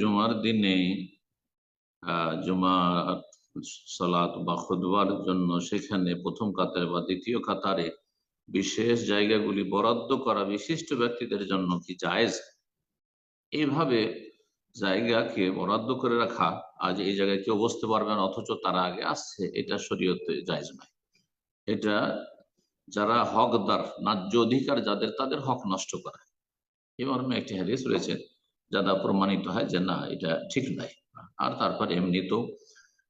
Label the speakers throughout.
Speaker 1: জুমার দিনে জুমা সালাত বা খুদবার জন্য সেখানে প্রথম কাতারে বা দ্বিতীয় কাতারে বিশেষ জায়গাগুলি বরাদ্দ করা বিশিষ্ট ব্যক্তিদের জন্য কি জায়েজ? এইভাবে জায়গাকে বরাদ্দ করে রাখা আজ এই জায়গায় কেউ বসতে পারবেন অথচ তারা আগে আসছে, এটা শরীয়তে জায়েজ নয়। এটা যারা হকদার, ন্যায্য অধিকার যাদের, তাদের হক নষ্ট করা। এই মর্মে একটি হাদিস রয়েছে যা প্রমাণিত হয় যে না এটা ঠিক নয় আর তারপর এমনিতেও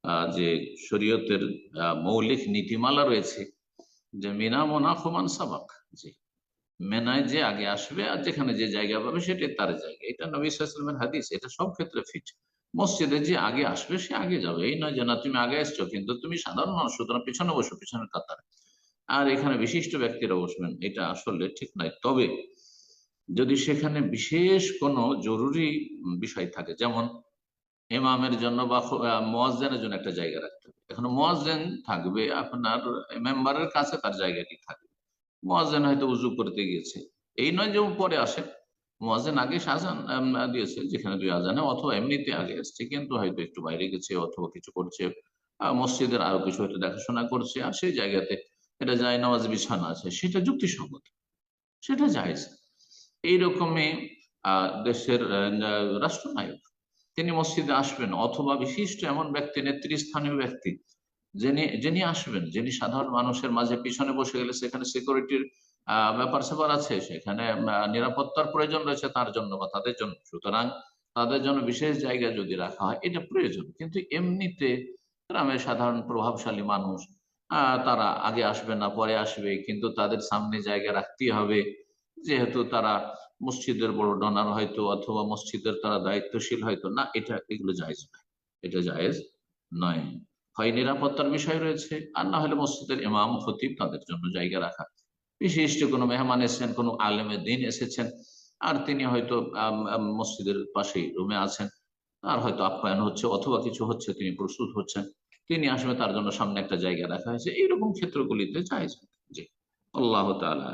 Speaker 1: আহ, যে শরীয়তের মৌলিক নীতিমালা রয়েছে যে মিনা মোনাফমান সাবাক জি মেনায় যে আগে আসবে আর যেখানে যে জায়গা পাবে সেটাই তার জায়গা। এটা নবী হাদিস এটা সব ক্ষেত্রে ফিট মসজিদে যে আগে আসবে সে আগে যাবে। এই নয় যে না তুমি আগে এসছো কিন্তু তুমি সাধারণ মানুষ সুতরাং পিছনে বসো পিছনের কাতারে। আর এখানে বিশিষ্ট ব্যক্তিরা বসবেন এটা আসলে ঠিক নয় তবে যদি সেখানে বিশেষ কোনো জরুরি বিষয় থাকে, যেমন ইমামের জন্য বা মোয়াজ্জেনের জন্য একটা জায়গা রাখতে হবে। এখন মোয়াজ্জেন থাকবে, আপনার মেম্বারের কাছে তার জায়গাটি থাকবে। মোয়াজ্জেন হয়তো উজু করতে গিয়েছে। এই নয় যে পরে আসে। মোয়াজ্জেন আগে সাজান দিয়েছে, যেখানে দুই আজানে, অথবা এমনিতে আগে আসছে কিন্তু হয়তো একটু বাইরে গেছে, অথবা কিছু করছে মসজিদের আরও কিছু হয়তো দেখাশোনা করছে, আর সেই জায়গাতে এটা যায় নামাজ বিছানা আছে, সেটা যুক্তিসঙ্গত। সেটা জায়েজ। এইরকমই আহ দেশের রাষ্ট্রনায়ক। তিনি মসজিদে আসবেন, অথবা বিশিষ্ট এমন ব্যক্তি, নেতৃস্থানীয় ব্যক্তি, যিনি যিনি আসবেন, যিনি সাধারণ মানুষের মাঝে পিছনে বসে গেলে সেখানে সিকিউরিটির ব্যাপার স্যাপার আছে, সেখানে নিরাপত্তার প্রয়োজন রয়েছে তার জন্য বা তাদের জন্য। সুতরাং তাদের জন্য বিশেষ জায়গা যদি রাখা হয়, এটা প্রয়োজন। কিন্তু এমনিতে গ্রামের সাধারণ প্রভাবশালী মানুষ তারা আগে আসবে না, পরে আসবে, কিন্তু তাদের সামনে জায়গা রাখতেই হবে। যেহেতু তারা মসজিদের বড় ডোনার হয়তো অথবা মসজিদের তারা দায়িত্বশীল হয়তো, না, এটা, এগুলো জায়েজ নয়। এটা জায়েজ নয়। হয় নিরাপত্তার বিষয় রয়েছে, আর না হলে মসজিদের ইমাম, খতিব তাদের জন্য জায়গা রাখা। বিশিষ্ট কোনো মেহমান এসেছেন, কোনো আলেমের দিন এসেছেন, আর তিনি হয়তো মসজিদের পাশেই রুমে আছেন। আর হয়তো আপ্যায়ন হচ্ছে, অথবা কিছু হচ্ছে, তিনি প্রস্তুত হচ্ছেন। তিনি আসবে তার জন্য সামনে একটা জায়গা রাখা হয়েছে। এইরকম ক্ষেত্রগুলিতে চাইছেন জি। আল্লাহ তাআলা